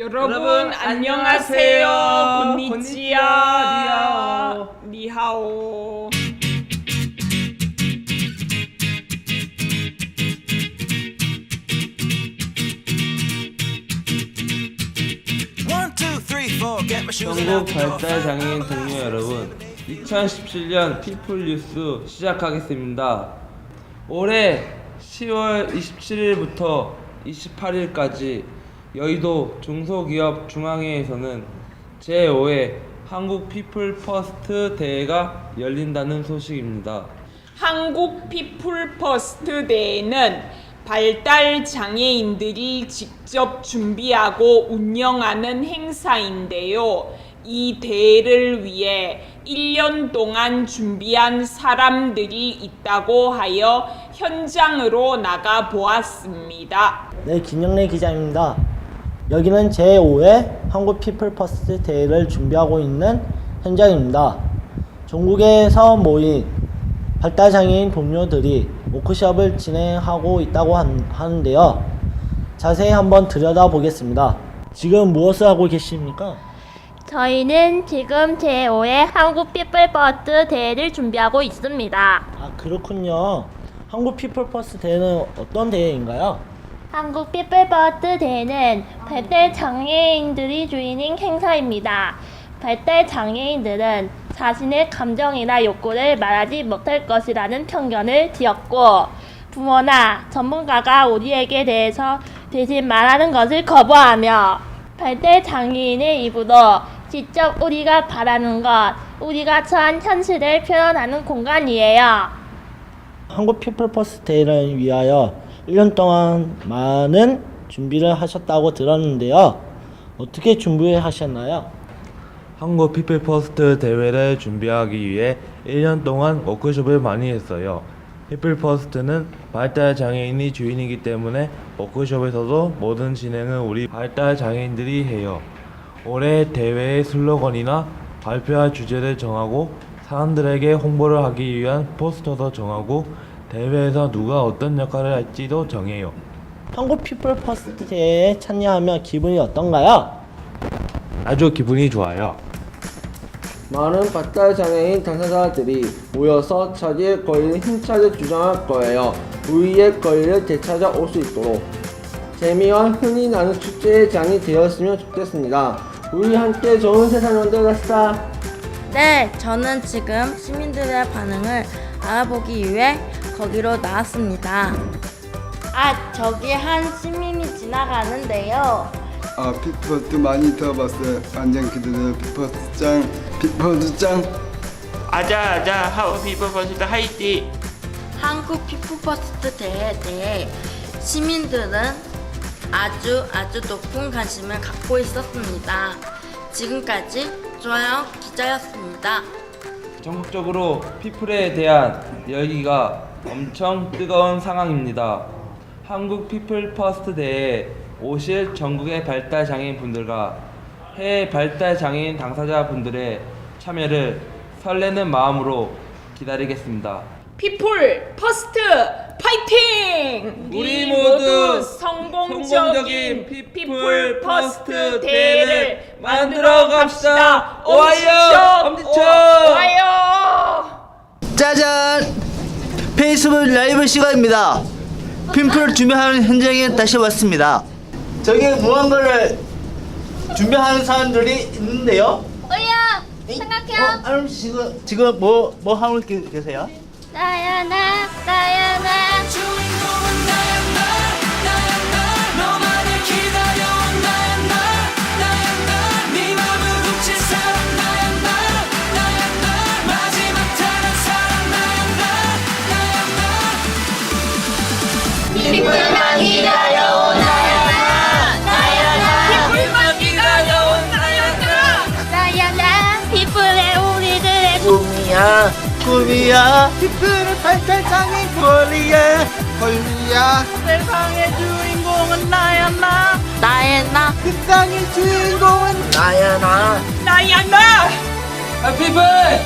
여러분 안녕하세요. 곤니치야. 곤니치야. 니하오. One, two, three, four, get my shoes and 전국. 발달 장애인 동료 여러분, 2017년 피플 뉴스 시작하겠습니다. 올해 10월 27일부터 28일까지 여의도 중소기업 중앙회에서는 제5회 한국 피플 퍼스트 대회가 열린다는 소식입니다. 한국 피플 퍼스트 데이는 발달 장애인들이 직접 준비하고 운영하는 행사인데요. 이 대회를 위해 1년 동안 준비한 사람들이 있다고 하여 현장으로 나가 보았습니다. 네, 김영래 기자입니다. 여기는 제5회 한국 피플 퍼스트 대회를 준비하고 있는 현장입니다. 전국에서 모인 발달장애인 동료들이 워크숍을 진행하고 있다고 한- 하는데요. 자세히 한번 들여다보겠습니다. 지금 무엇을 하고 계십니까? 저희는 지금 제5회 한국 피플 버스 대회를 준비하고 있습니다. 아, 그렇군요. 한국 피플 퍼스트 대회는 어떤 대회인가요? 한국 피플 버스 대회는 발달 장애인들이 주인인 행사입니다. 발달 장애인들은 자신의 감정이나 욕구를 말하지 못할 것이라는 편견을 지었고 부모나 전문가가 우리에게 대해서 대신 말하는 것을 거부하며 발달 장애인의 입으로 직접 우리가 바라는 것, 우리가 처한 현실을 표현하는 공간이에요. 한국 피플 퍼스트 대회를 위하여 1년 동안 많은 준비를 하셨다고 들었는데요. 어떻게 준비하셨나요? 한국 피플 퍼스트 대회를 준비하기 위해 1년 동안 워크숍을 많이 했어요. 피플 퍼스트는 발달 장애인이 주인이기 때문에 워크숍에서도 모든 진행은 우리 발달 장애인들이 해요. 올해 대회의 슬로건이나 발표할 주제를 정하고 사람들에게 홍보를 하기 위한 포스터도 정하고 대회에서 누가 어떤 역할을 할지도 정해요. 한국 피플 퍼스트 대회에 참여하면 기분이 어떤가요? 아주 기분이 좋아요. 많은 발달 장애인 당사자들이 모여서 자기의 권리를 힘차게 주장할 거예요. 우리의 권리를 되찾아 올 수 있도록 재미와 흥이 나는 축제의 장이 되었으면 좋겠습니다. 우리 함께 좋은 세상을 만들어갑시다. 네, 저는 지금 시민들의 반응을 알아보기 위해 거기로 나왔습니다. 아, 저기 한 시민이 지나가는데요. 아 피퍼스 많이 들어봤어요. 완전 기대돼요. 피퍼스 짱, 피퍼스 짱. 아자 아자 하우 피플 퍼스트 하이티 한국 피플퍼스트 대회에 대해 시민들은 아주 아주 높은 관심을 갖고 있었습니다. 지금까지 좋아요 기자였습니다. 전국적으로 피플에 대한 열기가 엄청 뜨거운 상황입니다. 한국 피플 퍼스트 대회에 오실 전국의 발달 장애인 분들과 해외 발달 장애인 당사자 분들의 참여를 설레는 마음으로 기다리겠습니다. 피플 퍼스트 파이팅! 우리 모두 성공적인 성공적인 피플 피플 퍼스트 대회를 만들어 갑시다. 오하이오! 엄지척! 오하이오! 짜잔! 페이스북 라이브 시간입니다. 핀플을 준비하는 현장에 다시 왔습니다. 저기 무언가를 준비하는 사람들이 있는데요. 우리야, 생각해요. 어, 아름 씨 지금 지금 뭐뭐 하고 계- 계세요? 나야 나, 나야 나. 주인공은 나야 나, 나야 나. 너만을 기다려온 나야 나, 나야 나. 네 맘을 훔친 사람 나야 나, 나야 나. 마지막 다른 사람 나야 나, 나야 나. 피플만 기다려온 나야 나! 나야 나. 피플의 우리들의 꿈이야 꿈이야. 깃들은 탈탈장이 권리야 권리야. 세상의 주인공은 나야 나. 나의 나. 세상의 주인공은 나야 나. 나야 나. Happy birthday!